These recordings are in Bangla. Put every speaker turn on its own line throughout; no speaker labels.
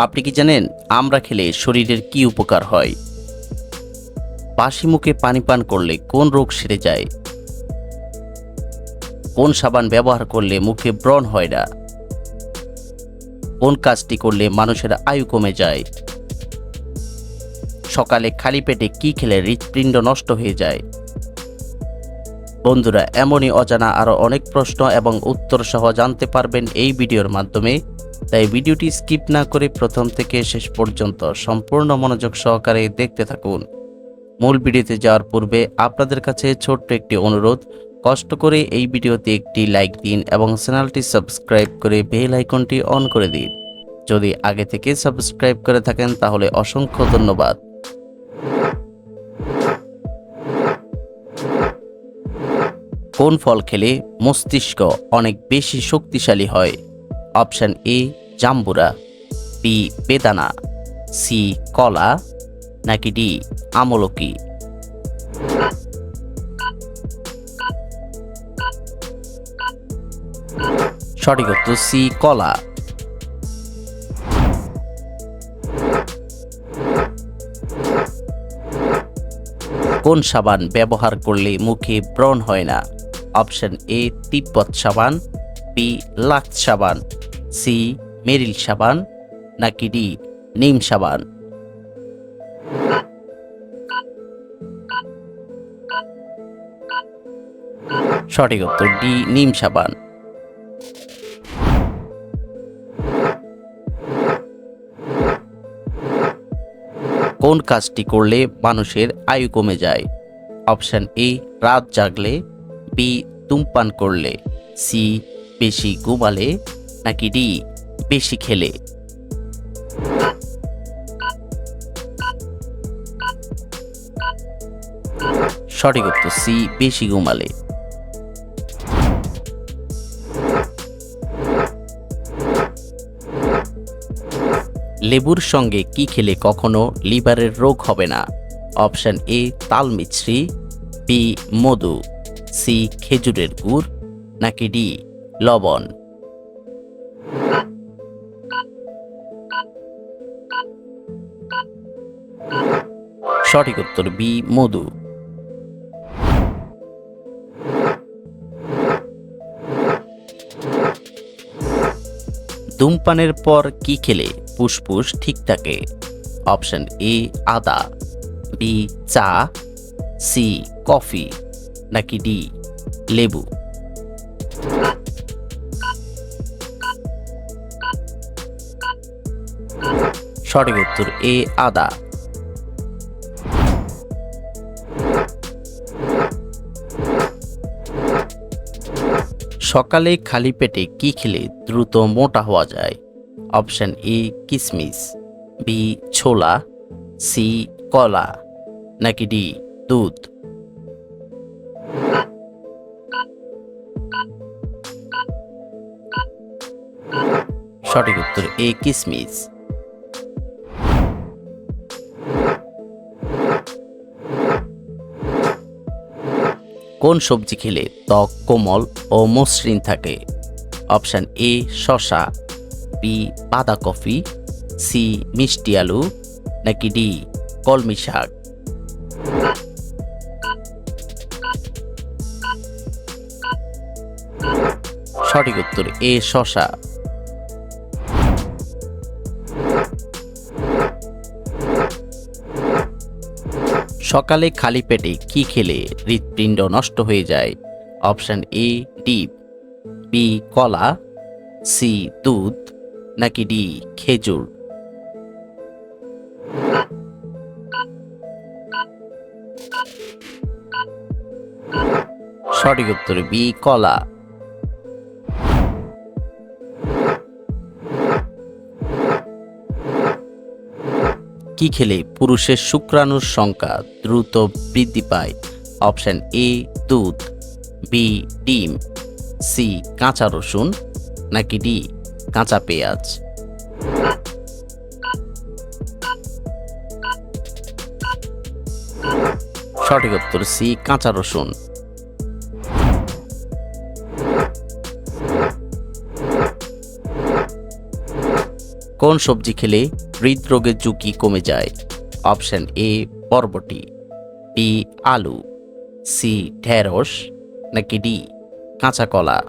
আপনি কি জানেন, আমরা খেলে শরীরের কি উপকার হয়? বাসি মুখে পানি পান করলে কোন রোগ সেরে যায়? কোন সাবান ব্যবহার করলে মুখে ব্রণ হয় না? কোন কাজটি করলে মানুষের আয়ু কমে যায়? সকালে খালি পেটে কি খেলে হৃৎপিণ্ড নষ্ট হয়ে যায়? বন্ধুরা, এমনই অজানা আরও অনেক প্রশ্ন এবং উত্তর সহ জানতে পারবেন এই ভিডিওর মাধ্যমে। তাই ভিডিওটি স্কিপ না করে প্রথম থেকে শেষ পর্যন্ত সম্পূর্ণ মনোযোগ সহকারে দেখতে থাকুন। মূল ভিডিওতে যাওয়ার পূর্বে আপনাদের কাছে ছোট্ট একটি অনুরোধ, কষ্ট করে এই ভিডিওতে একটি লাইক দিন এবং চ্যানেলটি সাবস্ক্রাইব করে বেল আইকনটি অন করে দিন। যদি আগে থেকে সাবস্ক্রাইব করে থাকেন তাহলে অসংখ্য ধন্যবাদ। কোন ফল খেলে মস্তিষ্ক অনেক বেশি শক্তিশালী হয়? অপশন এ, জাম্বুরা, বি, বেদানা, সি, কলা, নাকি ডি, আমলকি। সঠিক উত্তর সি, কলা। কোন সাবান ব্যবহার করলে মুখে ব্রণ হয় না? অপশন এ, তিব্বত সাবান। বি লাক্স সাবান, সি মেরিল সাবান, নাকি ডি নিম সাবান। সঠিক উত্তর ডি নিম সাবান। কোন কাজটি করলে মানুষের আয়ু কমে যায়? অপশন এ, রাত জাগলে। বি, ধূমপান করলে। সি বেশি ঘুমালে নাকি ডি বেশি খেলে? সঠিক উত্তর সি, বেশি ঘুমালে। লেবুর সঙ্গে কি খেলে কখনো লিভারের রোগ হবে না? অপশন এ তাল মিছরি বি, মধু, সি, খেজুরের গুড়, নাকি ডি লবণ। সঠিক উত্তর বি, মধু। ধূমপানের পর কি খেলে ফুসফুস ঠিক থাকে? অপশন এ, আদা। বি, চা। C, coffee. নাকি ডি, লেবু। সঠিক উত্তর এ, আদা। সকালে খালি পেটে কি খেলে দ্রুত মোটা হওয়া যায়? অপশন এ, কিসমিস। বি, ছোলা। সি, কলা। নাকি ডি, দুধ। সঠিক উত্তর এ, কিসমিস। কোন সবজি খেলে ত্বক কোমল ও মসৃণ থাকে? অপশান এ শশা বি, বাঁধাকপি, সি, মিষ্টি আলু, নাকি ডি, কলমি শাক? সঠিক উত্তর এ শশা সকালে খালি পেটে কি খেলে হৃৎপিণ্ড নষ্ট হয়ে যায়? অপশান এ, ডিপ। বি, কলা। সি, দুধ। নাকি ডি, খেজুর। সঠিক উত্তর বি, কলা। কি খেলে পুরুষের শুক্রাণুর সংখ্যা দ্রুত বৃদ্ধি পায়? অপশান এ, দুধ, বি, ডিম, সি, কাঁচা রসুন, নাকি ডি, কাঁচা পেঁয়াজ? সঠিক উত্তর সি, কাঁচা রসুন। কোন সবজি খেলে হৃদরোগের ঝুঁকি কমে যায়? অপশন এ, বরবটি, বি, আলু, সি, ঢেঁড়স, নাকি ডি, কাঁচা কলা?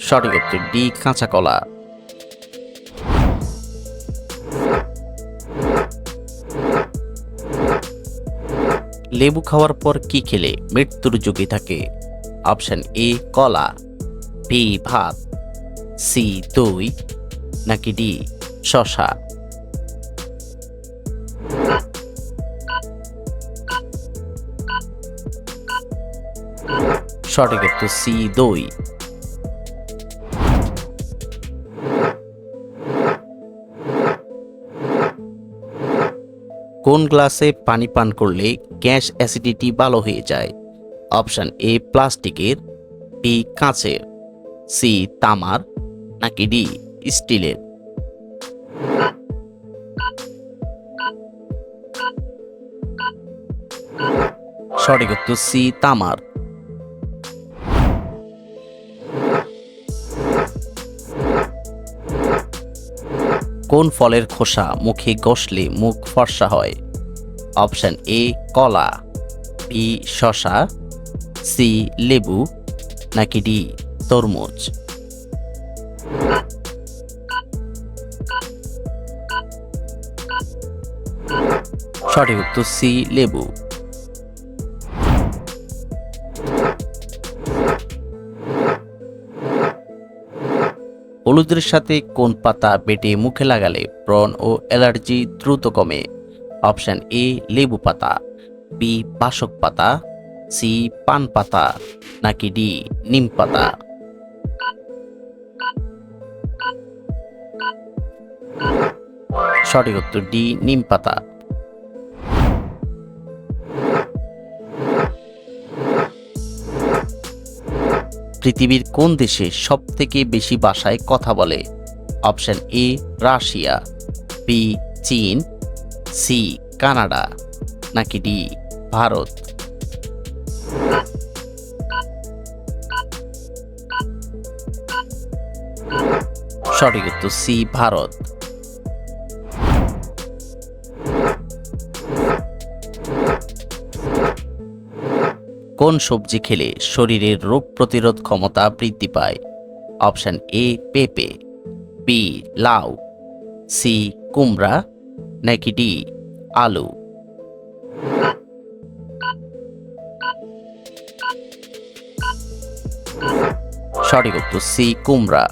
সঠিক উত্তর ডি, কাঁচা কলা। লেবু খাওয়ার পর কি খেলে মৃত্যুর ঝুঁকি থাকে? অপশান এ, কলা বি ভাত সি দই, নাকি ডি শশা সঠিক উত্তর সি দই। কোন গ্লাসে পানি পান করলে গ্যাস অ্যাসিডিটি ভালো হয়ে যায়? অপশান এ, প্লাস্টিকের বি কাঁচের সি তামার, নাকি ডি স্টিলের? সঠিক উত্তর সি তামার। কোন ফলের খোসা, মুখে ঘষলে মুখ ফর্সা হয়? অপশান এ, কলা, বি শশা সি, লেবু, নাকি ডি, তরমুজ? সঠিক উত্তর সি, লেবু। হলুদের সাথে কোন পাতা বেটে মুখে লাগালে ব্রণ ও অ্যালার্জি দ্রুত কমে? অপশান এ, লেবু পাতা, বি বাসক পাতা, সি, পান পাতা, নাকি ডি, নিম পাতা? সঠিক উত্তর ডি, নিম পাতা। পৃথিবীর কোন দেশে সব থেকে বেশি ভাষায় কথা বলে? অপশন এ, রাশিয়া, বি, চীন, সি, কানাডা, নাকি ডি, ভারত? সঠিক উত্তর সি, ভারত। কোন সবজি খেলে শরীরের রোগ প্রতিরোধ ক্ষমতা বৃদ্ধি পায়? অপশান এ, পেঁপে, বি, লাউ, সি, কুমড়া, নাকি ডি, আলু? সঠিক উত্তর সি, কুমড়া।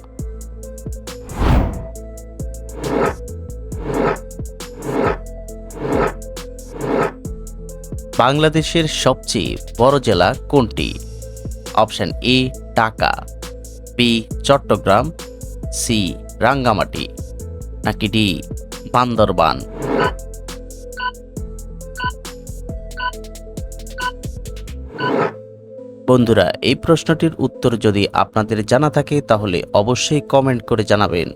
বাংলাদেশের সবচেয়ে বড় জেলা কোনটি? Option A, Dhaka B Chittagong C Rangamati, নাকি ডি বান্দরবান? বন্ধুরা, এই প্রশ্নটির উত্তর যদি আপনাদের জানা থাকে, তাহলে অবশ্যই কমেন্ট করে জানাবেন।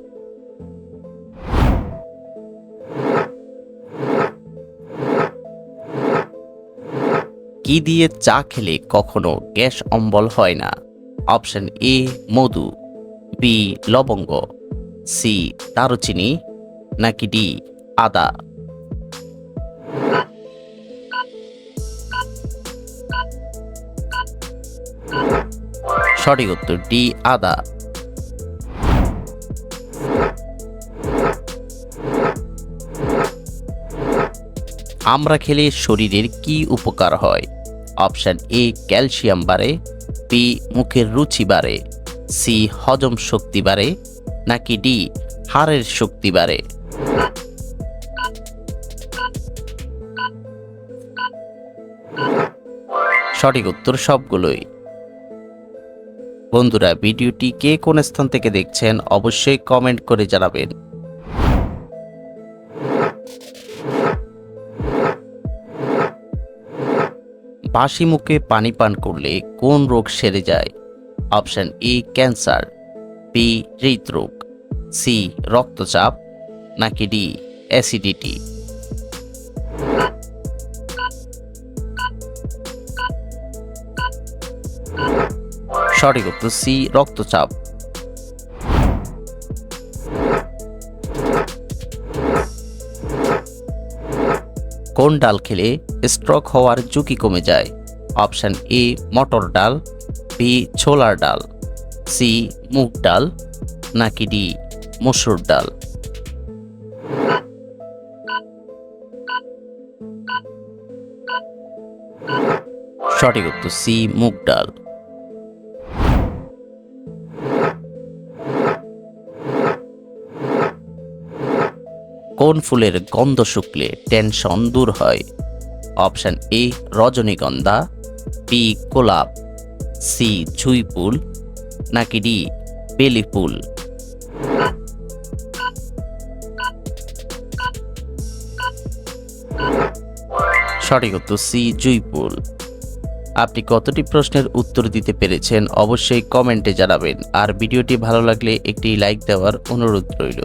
কি দিয়ে চা খেলে কখনো গ্যাস অম্বল হয় না? অপশন এ, মধু। বি, লবঙ্গ। সি, দারুচিনি। নাকি ডি, আদা। সঠিক উত্তর ডি, আদা। আমরা খেলে শরীরের কি উপকার হয়? অপশন এ, ক্যালসিয়াম বাড়ে, বি, মুখের রুচি বাড়ে, সি, হজম শক্তি বাড়ে, নাকি ডি, হাড়ের শক্তি বাড়ে। সঠিক উত্তর সবগুলোই। বন্ধুরা, ভিডিওটি কে কোন স্থান থেকে দেখছেন, অবশ্যই কমেন্ট করে জানাবেন। বাসি মুখে পানি পান করলে কোন রোগ সেরে যায়? অপশান এ, ক্যান্সার বি হৃদরোগ সি রক্তচাপ, নাকি ডি অ্যাসিডিটি। সঠিক উত্তর সি রক্তচাপ। কোন ডাল খেলে স্ট্রোক হওয়ার ঝুঁকি কমে যায়? অপশান এ, মটর ডাল, বি, ছোলার ডাল, সি, মুগ ডাল, নাকি ডি, মসুর ডাল। সঠিক উত্তর সি, মুগ ডাল। কোন ফুলের গন্ধ শুকলে টেনশন দূর হয়? অপশন এ রজনীগন্ধা বি গোলাপ সি জুই ফুল, নাকি ডি বেলি ফুল? সঠিক উত্তর সি জুই ফুল। আপনি কতটি প্রশ্নের উত্তর দিতে পেরেছেন অবশ্যই কমেন্টে জানাবেন। আর ভিডিওটি ভালো লাগলে একটি লাইক দেওয়ার অনুরোধ রইল।